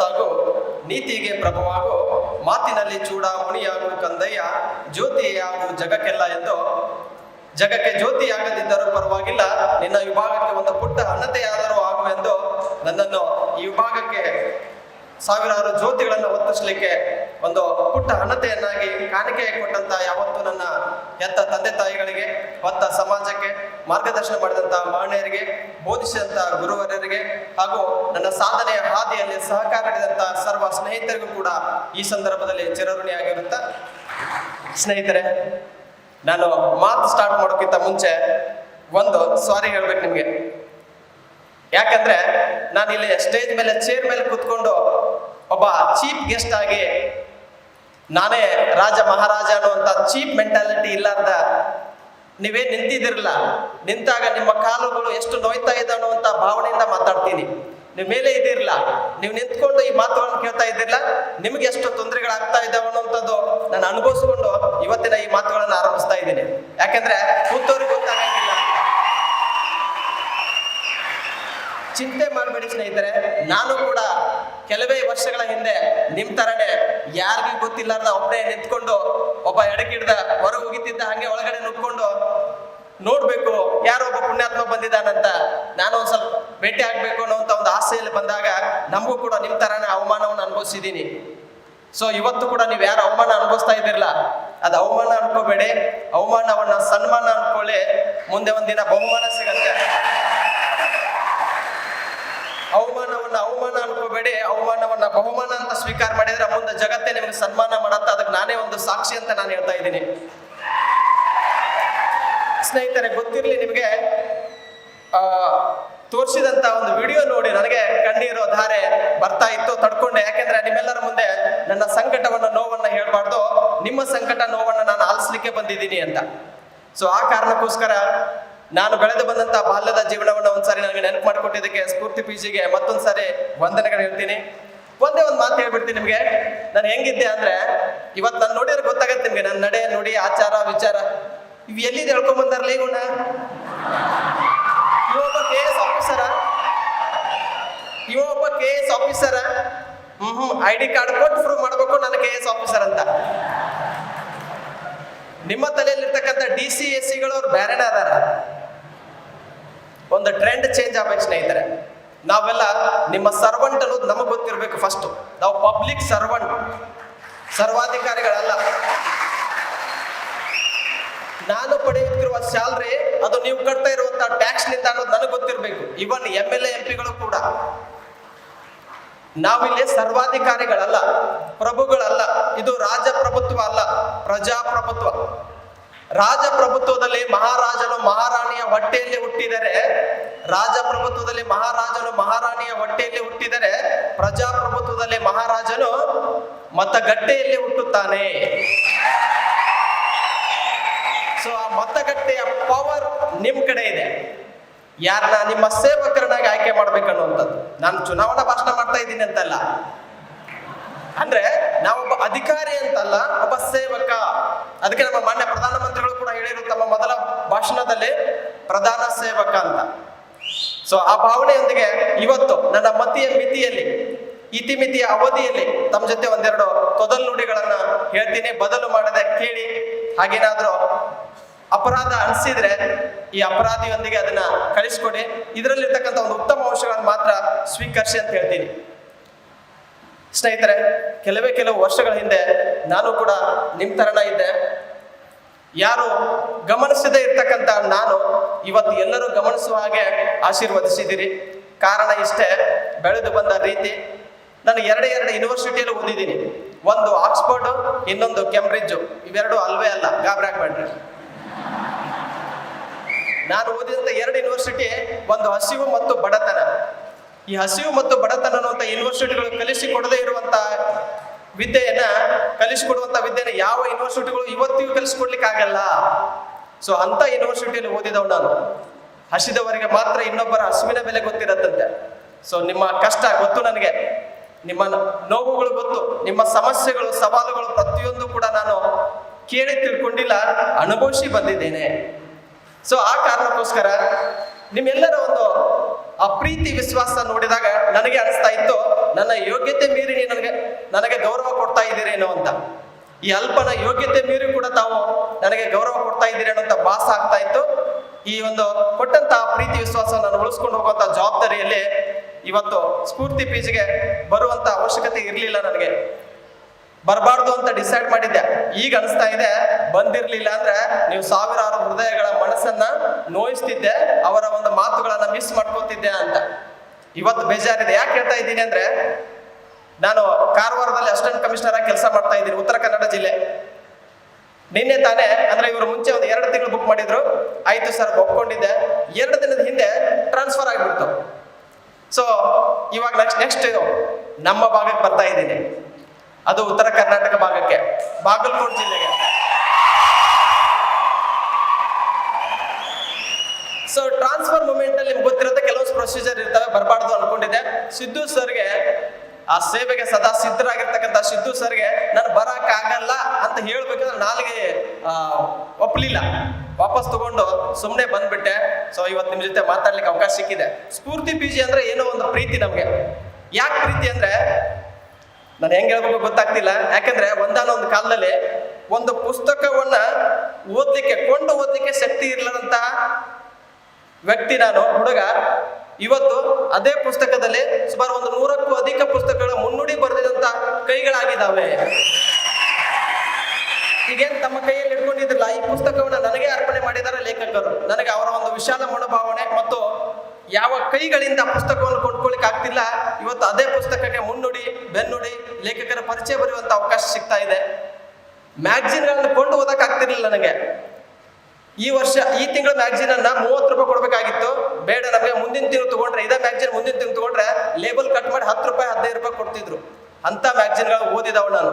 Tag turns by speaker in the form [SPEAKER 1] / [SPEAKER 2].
[SPEAKER 1] ಬೆಳಸಾಗು ನೀತಿಗೆ ಪ್ರಭವಾಗು, ಮಾತಿನಲ್ಲಿ ಚೂಡಾಮಣಿಯಾಗು ಕಂದಯ್ಯ, ಜ್ಯೋತಿಯಾಗು ಜಗಕ್ಕೆಲ್ಲ ಎಂದು. ಜಗಕ್ಕೆ ಜ್ಯೋತಿಯಾಗದಿದ್ದರೂ ಪರವಾಗಿಲ್ಲ, ನಿನ್ನ ವಿಭಾಗಕ್ಕೆ ಒಂದು ಪುಟ್ಟ ಅನ್ನತೆಯಾದರೂ ಆಗು ಎಂದು ನನ್ನನ್ನು ಈ ವಿಭಾಗಕ್ಕೆ ಸಾವಿರಾರು ಜ್ಯೋತಿಗಳನ್ನು ಒತ್ತಿಸ್ಲಿಕ್ಕೆ ಒಂದು ಪುಟ್ಟ ಹಣತೆಯನ್ನಾಗಿ ಕಾಣಿಕೆ ಕೊಟ್ಟಂತ ಯಾವತ್ತು ನನ್ನ ಹೆತ್ತ ತಂದೆ ತಾಯಿಗಳಿಗೆ, ಹೊತ್ತ ಸಮಾಜಕ್ಕೆ ಮಾರ್ಗದರ್ಶನ ಮಾಡಿದಂತ ಮಹನೀಯರಿಗೆ ಬೋಧಿಸಿದಂತ ಗುರುವರರಿಗೆ ಹಾಗೂ ನನ್ನ ಸಾಧನೆಯ ಹಾದಿಯಲ್ಲಿ ಸಹಕಾರ ನೀಡಿದಂತ ಸರ್ವ ಸ್ನೇಹಿತರಿಗೂ ಕೂಡ ಈ ಸಂದರ್ಭದಲ್ಲಿ ಚಿರಋಣಿಯಾಗಿರುತ್ತ. ಸ್ನೇಹಿತರೆ, ನಾನು ಮಾತು ಸ್ಟಾರ್ಟ್ ಮಾಡೋಕ್ಕಿಂತ ಮುಂಚೆ ಒಂದು ಸಾರಿ ಹೇಳ್ಬೇಕು ನಿಮಗೆ. ಯಾಕಂದ್ರೆ ನಾನು ಇಲ್ಲಿ ಸ್ಟೇಜ್ ಮೇಲೆ ಚೇರ್ ಮೇಲೆ ಕೂತ್ಕೊಂಡು ಒಬ್ಬ ಚೀಫ್ ಗೆಸ್ಟ್ ಆಗಿ ನಾನೇ ರಾಜ ಮಹಾರಾಜ ಅನ್ನುವಂಥ ಚೀಪ್ ಮೆಂಟಾಲಿಟಿ ಇಲ್ಲಾರ್ದ ನೀವೇ ನಿಂತಿದ್ದಿರಲ್ಲ. ನಿಂತಾಗ ನಿಮ್ಮ ಕಾಲುಗಳು ಎಷ್ಟು ನೋಯ್ತಾ ಇದೆ ಅನ್ನುವಂತ ಭಾವನೆಯಿಂದ ಮಾತಾಡ್ತೀನಿ. ನೀವು ಮೇಲೆ ಇದಿರಲ್ಲ ನೀವು ನಿಂತ್ಕೊಂಡು ಈ ಮಾತುಗಳನ್ನು ಕೇಳ್ತಾ ಇದ್ದಿರಲ್ಲ. ನಿಮ್ಗೆ ಎಷ್ಟು ತೊಂದರೆಗಳಾಗ್ತಾ ಇದ್ದಾವೆ ಅನ್ನುವಂಥದ್ದು ನಾನು ಅನುಭವಿಸ್ಕೊಂಡು ಇವತ್ತಿನ ಈ ಮಾತುಗಳನ್ನು ಆರಂಭಿಸ್ತಾ ಇದ್ದೀನಿ. ಯಾಕೆಂದ್ರೆ ಕೂತವ್ರಿಗೆ ಗೊತ್ತಾಗಂಗಿಲ್ಲ. ಚಿಂತೆ ಮಾಡಬೇಡಿ ಸ್ನೇಹಿತರೆ, ನಾನು ಕೂಡ ಕೆಲವೇ ವರ್ಷಗಳ ಹಿಂದೆ ನಿಮ್ ತರನೇ ಯಾರಿಗೂ ಗೊತ್ತಿಲ್ಲಾರ್ದ ಒಬ್ಬನೇ ನಿಂತ್ಕೊಂಡು ಒಬ್ಬ ಎಡಕಿಡ್ದ ಹೊರ ಹೋಗಿತ್ತಿದ್ದ ಹಂಗೆ ಒಳಗಡೆ ನುಕ್ಕೊಂಡು ನೋಡ್ಬೇಕು ಯಾರೋ ಒಬ್ಬ ಪುಣ್ಯಾತ್ಮ ಬಂದಿದ್ದಾನಂತ. ನಾನು ಒಂದ್ ಸ್ವಲ್ಪ ಭೇಟಿ ಆಗ್ಬೇಕು ಅನ್ನೋಂತ ಒಂದು ಆಸೆಯಲ್ಲಿ ಬಂದಾಗ ನಮಗೂ ಕೂಡ ನಿಮ್ ತರನೇ ಅವಮಾನವನ್ನು ಅನುಭವಿಸಿದ್ದೀನಿ. ಸೊ ಇವತ್ತು ಕೂಡ ನೀವು ಯಾರು ಅವಮಾನ ಅನುಭವಿಸ್ತಾ ಇದ್ದಿರಲ್ಲ, ಅದು ಅವಮಾನ ಅನ್ಕೋಬೇಡಿ. ಅವಮಾನವನ್ನ ಸನ್ಮಾನ ಅನ್ಕೊಳ್ಳಿ. ಮುಂದೆ ಒಂದಿನ ಬಹುಮಾನ ಸಿಗತ್ತೆ. ಅವಮಾನವನ್ನ ಅವಮಾನ ಅನ್ಕೋಬೇಡಿ, ಅವಮಾನವನ್ನ ಬಹುಮಾನ ಅಂತ ಸ್ವೀಕಾರ ಮಾಡಿದ್ರೆ ಮುಂದೆ ಜಗತ್ತೇ ನಿಮಗೆ ಸನ್ಮಾನ ಮಾಡತ್ತ. ಅದಕ್ಕೆ ನಾನೇ ಒಂದು ಸಾಕ್ಷಿ ಅಂತ ನಾನು ಹೇಳ್ತಾ ಇದ್ದೀನಿ. ಸ್ನೇಹಿತರೆ, ಗೊತ್ತಿರಲಿ ನಿಮಗೆ, ಆ, ತೋರಿಸಿದಂತ ಒಂದು ವಿಡಿಯೋ ನೋಡಿ, ನನಗೆ ಕಣ್ಣೀರು ಧಾರೆ ಬರ್ತಾ ಇತ್ತು, ತಡ್ಕೊಂಡೆ. ಯಾಕೆಂದ್ರೆ ನಿಮ್ಮೆಲ್ಲರ ಮುಂದೆ ನನ್ನ ಸಂಕಟವನ್ನ, ನೋವನ್ನ ಹೇಳ್ಬಾರ್ದು. ನಿಮ್ಮ ಸಂಕಟ, ನೋವನ್ನ ನಾನು ಆಲಿಸ್ಲಿಕ್ಕೆ ಬಂದಿದ್ದೀನಿ ಅಂತ. ಸೊ ಆ ಕಾರಣಕ್ಕೋಸ್ಕರ ನಾನು ಬೆಳೆದು ಬಂದಂತ ಬಾಲ್ಯದ ನನಗೆ ನೆನಪು ಪಿ ಸ್ಫೂರ್ತಿ ಮತ್ತೊಂದು ಸಾರಿ ವಂದನೆಗಳು ಹೇಳ್ತೀನಿ. ಒಂದೇ ಒಂದು ಮಾತು ಹೇಳ್ಬಿಡ್ತೀನಿ ನಿಮಗೆ. ನಾನು ಹೆಂಗಿದ್ದೆ ಅಂದ್ರೆ ಇವತ್ತು ನಾನು ನೋಡಿದ್ರೆ ಗೊತ್ತಾಗತ್ತೆ ನಿಮಗೆ ನನ್ನ ನಡೆ, ನುಡಿ, ಆಚಾರ, ವಿಚಾರ, ಇವು ಎಲ್ಲಿದೆ ಹೇಳ್ಕೊಂಡ್ ಬಂದಾರಲ್ಲ ಇವನ್ನ ಇವೊಬ್ಬ ಕೆ ಎಸ್ ಆಫೀಸರ ಇವೊಬ್ಬ ಕೆ ಎಸ್ ಆಫೀಸರ ಹ್ಮ್ ಐ ಡಿ ಕಾರ್ಡ್ ಕೊಟ್ಟು ಪ್ರೂವ್ ಮಾಡ್ಬೇಕು ನಾನು ಕೆ ಎಸ್ ಆಫೀಸರ್ ಅಂತ. ನಿಮ್ಮ ತಲೆಯಲ್ಲಿರ್ತಕ್ಕಂಥ ಡಿ ಸಿ ಎಸ್ ಸಿಗಳು ಅವ್ರು ಅದಾರ? ಒಂದು ಟ್ರೆಂಡ್ ಚೇಂಜ್ ಆಗ್ಬೇಕು ಸ್ನೇಹಿತರೆ. ನಾವೆಲ್ಲ ನಿಮ್ಮ ಸರ್ವಂಟ್ ಅನ್ನೋದು ನಮಗೆ ಗೊತ್ತಿರಬೇಕು ಫಸ್ಟ್ ನಾವು ಪಬ್ಲಿಕ್ ಸರ್ವಂಟ್ ಸರ್ವಾಧಿಕಾರಿಗಳಲ್ಲ. ನಾನು ಪಡೆಯುತ್ತಿರುವ ಸ್ಯಾಲ್ರಿ ಅದು ನೀವು ಕಟ್ತಾ ಇರುವಂತಹ ಟ್ಯಾಕ್ಸ್ನಿಂದ ಅನ್ನೋದು ನನಗೆ ಗೊತ್ತಿರಬೇಕು. ಇವನ್ ಎಂ ಎಲ್ ಎಂ ಪಿಗಳು ಕೂಡ. ನಾವಿಲ್ಲಿ ಸರ್ವಾಧಿಕಾರಿಗಳಲ್ಲ, ಪ್ರಭುಗಳಲ್ಲ. ಇದು ರಾಜಪ್ರಭುತ್ವ ಅಲ್ಲ, ಪ್ರಜಾಪ್ರಭುತ್ವ. ರಾಜಪ್ರಭುತ್ವದಲ್ಲಿ ಮಹಾರಾಜನು ಮಹಾರಾಣಿಯ ಹೊಟ್ಟೆಯಲ್ಲಿ ಹುಟ್ಟಿದರೆ, ರಾಜಪ್ರಭುತ್ವದಲ್ಲಿ ಮಹಾರಾಜನು ಮಹಾರಾಣಿಯ ಹೊಟ್ಟೆಯಲ್ಲಿ ಹುಟ್ಟಿದರೆ, ಪ್ರಜಾಪ್ರಭುತ್ವದಲ್ಲಿ ಮಹಾರಾಜನು ಮತಗಟ್ಟೆಯಲ್ಲಿ ಹುಟ್ಟುತ್ತಾನೆ. ಸೊ ಆ ಮತಗಟ್ಟೆಯ ಪವರ್ ನಿಮ್ ಕಡೆ ಇದೆ. ಯಾರನ್ನ ನಿಮ್ಮ ಸೇವಕರನ್ನಾಗಿ ಆಯ್ಕೆ ಮಾಡ್ಬೇಕನ್ನುವಂಥದ್ದು ನಾನು ಚುನಾವಣಾ ಭಾಷಣ ಮಾಡ್ತಾ ಇದ್ದೀನಿ ಅಂತಲ್ಲ. ಅಂದ್ರೆ ನಾವೊಬ್ಬ ಅಧಿಕಾರಿ ಅಂತಲ್ಲ, ಒಬ್ಬ ಸೇವಕ. ಅದಕ್ಕೆ ನಮ್ಮ ಮಾನ್ಯ ಪ್ರಧಾನಮಂತ್ರಿಗಳು ಕೂಡ ಹೇಳಿರು ತಮ್ಮ ಮೊದಲ ಭಾಷಣದಲ್ಲಿ ಪ್ರಧಾನ ಸೇವಕ ಅಂತ. ಸೊ ಆ ಭಾವನೆಯೊಂದಿಗೆ ಇವತ್ತು ನನ್ನ ಮತಿಯ ಮಿತಿಯಲ್ಲಿ, ಇತಿಮಿತಿಯ ಅವಧಿಯಲ್ಲಿ ತಮ್ಮ ಜೊತೆ ಒಂದೆರಡು ತೊದಲ್ ನುಡಿಗಳನ್ನ ಹೇಳ್ತೀನಿ, ಬದಲು ಮಾಡದೆ ಕೇಳಿ. ಹಾಗೇನಾದ್ರೂ ಅಪರಾಧ ಅನಿಸಿದ್ರೆ ಈ ಅಪರಾಧಿಯೊಂದಿಗೆ ಅದನ್ನ ಕಳಿಸ್ಕೊಡಿ. ಇದರಲ್ಲಿರ್ತಕ್ಕಂಥ ಒಂದು ಉತ್ತಮ ಅಂಶಗಳನ್ನು ಮಾತ್ರ ಸ್ವೀಕರಿಸಿ ಅಂತ ಹೇಳ್ತೀನಿ. ಸ್ನೇಹಿತರೆ, ಕೆಲವೇ ಕೆಲವು ವರ್ಷಗಳ ಹಿಂದೆ ನಾನು ಕೂಡ ನಿಮ್ಮ ತರನ ಇದ್ದೆ. ಯಾರು ಗಮನಿಸದೇ ಇರ್ತಕ್ಕಂಥ ನಾನು ಇವತ್ತು ಎಲ್ಲರೂ ಗಮನಿಸುವ ಹಾಗೆ ಆಶೀರ್ವದಿಸಿದ್ದೀರಿ ಕಾರಣ ಇಷ್ಟೇ, ಬೆಳೆದು ಬಂದ ರೀತಿ ನಾನು ಎರಡು ಎರಡು ಯೂನಿವರ್ಸಿಟಿಯಲ್ಲಿ ಓದಿದ್ದೀನಿ. ಒಂದು ಆಕ್ಸ್ಫರ್ಡ್ ಇನ್ನೊಂದು ಕೆಂಬ್ರಿಡ್ಜು ಇವೆರಡು ಅಲ್ವೇ ಅಲ್ಲ, ಗಾಬರಿ ಆಗ್ಬೇಡ್ರಿ. ನಾನು ಓದಿದಂಥ ಎರಡು ಯೂನಿವರ್ಸಿಟಿ ಒಂದು ಹಸಿವು ಮತ್ತು ಬಡತನ. ಈ ಹಸಿವು ಮತ್ತು ಬಡತನ ಅನ್ನುವಂಥ ಯೂನಿವರ್ಸಿಟಿಗಳು ಕಲಿಸಿಕೊಡದೇ ಇರುವಂತ ವಿದ್ಯೆಯನ್ನ ಕಲಿಸಿಕೊಡುವಂತ ವಿದ್ಯೆನ ಯಾವ ಯೂನಿವರ್ಸಿಟಿಗಳು ಇವತ್ತಿಗೂ ಕಲಿಸ್ಕೊಡ್ಲಿಕ್ಕೆ ಆಗಲ್ಲ. ಸೊ ಅಂತ ಯೂನಿವರ್ಸಿಟಿಯಲ್ಲಿ ಓದಿದವ್ ನಾನು. ಹಸಿದವರಿಗೆ ಮಾತ್ರ ಇನ್ನೊಬ್ಬರ ಹಸುವಿನ ಬೆಲೆ ಗೊತ್ತಿರತ್ತಂತೆ. ಸೊ ನಿಮ್ಮ ಕಷ್ಟ ಗೊತ್ತು ನನಗೆ. ನಿಮ್ಮ ನೋವುಗಳು ಗೊತ್ತು. ನಿಮ್ಮ ಸಮಸ್ಯೆಗಳು, ಸವಾಲುಗಳು ಪ್ರತಿಯೊಂದು ಕೂಡ ನಾನು ಕೇಳಿ ತಿಳ್ಕೊಂಡಿಲ್ಲ, ಅನುಭವಿಸಿ ಬಂದಿದ್ದೇನೆ. ಸೊ ಆ ಕಾರಣಕ್ಕೋಸ್ಕರ ನಿಮ್ಮೆಲ್ಲರ ಒಂದು ಆ ಪ್ರೀತಿ ವಿಶ್ವಾಸ ನೋಡಿದಾಗ ನನಗೆ ಅನಿಸ್ತಾ ಇತ್ತು, ನನ್ನ ಯೋಗ್ಯತೆ ಮೀರಿ ನನಗೆ ಗೌರವ ಕೊಡ್ತಾ ಇದ್ದೀರೇನೋ ಅಂತ. ಈ ಅಲ್ಪನ ಯೋಗ್ಯತೆ ಮೀರಿ ಕೂಡ ತಾವು ನನಗೆ ಗೌರವ ಕೊಡ್ತಾ ಇದ್ದೀರೇನೋ ಅಂತ ಭಾಸ ಆಗ್ತಾ ಇತ್ತು. ಈ ಒಂದು ಕೊಟ್ಟಂತಹ ಪ್ರೀತಿ ವಿಶ್ವಾಸ ನಾನು ಉಳಿಸ್ಕೊಂಡು ಹೋಗುವಂತ ಜವಾಬ್ದಾರಿಯಲ್ಲಿ ಇವತ್ತು ಸ್ಫೂರ್ತಿ ಪೀಜ್ಗೆ ಬರುವಂತ ಅವಶ್ಯಕತೆ ಇರಲಿಲ್ಲ ನನಗೆ. ಬರಬಾರ್ದು ಅಂತ ಡಿಸೈಡ್ ಮಾಡಿದ್ದೆ. ಈಗ ಅನಿಸ್ತಾ ಇದೆ, ಬಂದಿರಲಿಲ್ಲ ಅಂದ್ರೆ ನೀವು ಸಾವಿರಾರು ಹೃದಯಗಳ ಮನಸ್ಸನ್ನ ನೋಯಿಸ್ತಿದ್ದೆ, ಅವರ ಒಂದು ಮಾತುಗಳನ್ನ ಮಿಸ್ ಮಾಡ್ಕೋತಿದ್ದೆ ಅಂತ. ಇವತ್ತು ಬೇಜಾರಿದೆ. ಯಾಕೆ ಹೇಳ್ತಾ ಇದ್ದೀನಿ ಅಂದ್ರೆ ನಾನು ಕಾರವಾರದಲ್ಲಿ ಅಸಿಸ್ಟೆಂಟ್ ಕಮಿಷನರ್ ಆಗಿ ಕೆಲಸ ಮಾಡ್ತಾ ಇದ್ದೀನಿ ಉತ್ತರ ಕನ್ನಡ ಜಿಲ್ಲೆ. ನಿನ್ನೆ ತಾನೇ, ಅಂದ್ರೆ ಇವರು ಮುಂಚೆ ಒಂದು ಎರಡು ತಿಂಗಳು ಬುಕ್ ಮಾಡಿದ್ರು. ಆಯ್ತು ಸರ್ ಒಪ್ಕೊಂಡಿದ್ದೆ. ಎರಡು ದಿನದ ಹಿಂದೆ ಟ್ರಾನ್ಸ್ಫರ್ ಆಗಿಬಿಡ್ತು. ಸೊ ಇವಾಗ ನೆಕ್ಸ್ಟ್ ನೆಕ್ಸ್ಟ್ ನಮ್ಮ ಭಾಗಕ್ಕೆ ಬರ್ತಾ ಇದ್ದೀನಿ. ಅದು ಉತ್ತರ ಕರ್ನಾಟಕ ಭಾಗಕ್ಕೆ. ಬಾಗಲಕೋಟೆ ಜಿಲ್ಲೆಗೆ. ಸೊ ಟ್ರಾನ್ಸ್ಫರ್ ಮೂಮೆಂಟ್ ಅಲ್ಲಿ ನಿಮ್ಗೆ ಗೊತ್ತಿರುತ್ತೆ, ಕೆಲವೊಂದು ಪ್ರೊಸೀಜರ್ ಇರ್ತವೆ, ಬರಬಾರ್ದು ಅನ್ಕೊಂಡಿದ್ದೆ. ಸಿದ್ದು ಸರ್ಗೆ ಆ ಸೇವೆಗೆ ಸದಾ ಸಿದ್ಧರಾಗಿರ್ತಕ್ಕಂಥ ಸಿದ್ದು ಸರ್ಗೆ ನಾನು ಬರಕ್ ಆಗಲ್ಲ ಅಂತ ಹೇಳ್ಬೇಕಂದ್ರೆ ನಾಲ್ಗೆ ಆ, ಒಪ್ಲಿಲ್ಲ. ವಾಪಸ್ ತಗೊಂಡು ಸುಮ್ಮನೆ ಬಂದ್ಬಿಟ್ಟೆ. ಸೊ ಇವತ್ತು ನಿಮ್ ಜೊತೆ ಮಾತಾಡ್ಲಿಕ್ಕೆ ಅವಕಾಶ ಸಿಕ್ಕಿದೆ. ಸ್ಫೂರ್ತಿ ಪಿ ಜಿ ಅಂದ್ರೆ ಏನೋ ಒಂದು ಪ್ರೀತಿ ನಮ್ಗೆ. ಯಾಕೆ ಪ್ರೀತಿ ಅಂದ್ರೆ ನಾನು ಹೆಂಗ್ ಹೇಳ್ಬೇಕು ಗೊತ್ತಾಗ್ತಿಲ್ಲ. ಯಾಕಂದ್ರೆ ಒಂದಾನೊಂದು ಕಾಲದಲ್ಲಿ ಒಂದು ಪುಸ್ತಕವನ್ನ ಓದ್ಲಿಕ್ಕೆ ಕೊಂಡು ಓದ್ಲಿಕ್ಕೆ ಶಕ್ತಿ ಇರ್ಲಂತ ವ್ಯಕ್ತಿ ನಾನು ಹುಡುಗ. ಇವತ್ತು ಅದೇ ಪುಸ್ತಕದಲ್ಲಿ ಸುಮಾರು ಒಂದು ನೂರಕ್ಕೂ ಅಧಿಕ ಪುಸ್ತಕಗಳ ಮುನ್ನುಡಿ ಬರೆದಿದಂತ ಕೈಗಳಾಗಿದ್ದಾವೆ. ಈಗೇನು ತಮ್ಮ ಕೈಯಲ್ಲಿ ಇಟ್ಕೊಂಡಿದ್ರಲ್ಲ ಈ ಪುಸ್ತಕವನ್ನ ನನಗೆ ಅರ್ಪಣೆ ಮಾಡಿದ್ದಾರೆ ಲೇಖಕರು. ನನಗೆ ಅವರ ಒಂದು ವಿಶಾಲ ಮನೋಭಾವನೆ ಮತ್ತು ಯಾವ ಕೈಗಳಿಂದ ಪುಸ್ತಕವನ್ನು ಕೊಂಡ್ಕೊಳ್ಳಿಕ್ ಆಗ್ತಿಲ್ಲ, ಇವತ್ತು ಅದೇ ಪುಸ್ತಕಕ್ಕೆ ಮುನ್ನುಡಿ, ಬೆನ್ನುಡಿ, ಲೇಖಕರ ಪರಿಚಯ ಬರೆಯುವಂತ ಅವಕಾಶ ಸಿಗ್ತಾ ಇದೆ. ಮ್ಯಾಗ್ಝಿನ್ಗಳನ್ನ ಕೊಂಡು ಓದಕ್ ಆಗ್ತಿರ್ಲಿಲ್ಲ ನನಗೆ. ಈ ವರ್ಷ ಈ ತಿಂಗಳ ಮ್ಯಾಗ್ಝಿನ್ ಅನ್ನ ಮೂವತ್ತು ರೂಪಾಯಿ ಕೊಡಬೇಕಾಗಿತ್ತು. ಬೇಡ, ನಮಗೆ ಮುಂದಿನ ತಿಂಗಳು ತಗೊಂಡ್ರೆ, ಇದೇ ಮ್ಯಾಗ್ಜಿನ್ ಮುಂದಿನ ತಿಂಗಳು ತಗೊಂಡ್ರೆ ಲೇಬಲ್ ಕಟ್ ಮಾಡಿ ಹತ್ತು ರೂಪಾಯಿ, ಹದಿನೈದು ರೂಪಾಯಿ ಕೊಡ್ತಿದ್ರು. ಅಂತ ಮ್ಯಾಗ್ಝಿನ್ಗಳು ಓದಿದವಳು ನಾನು.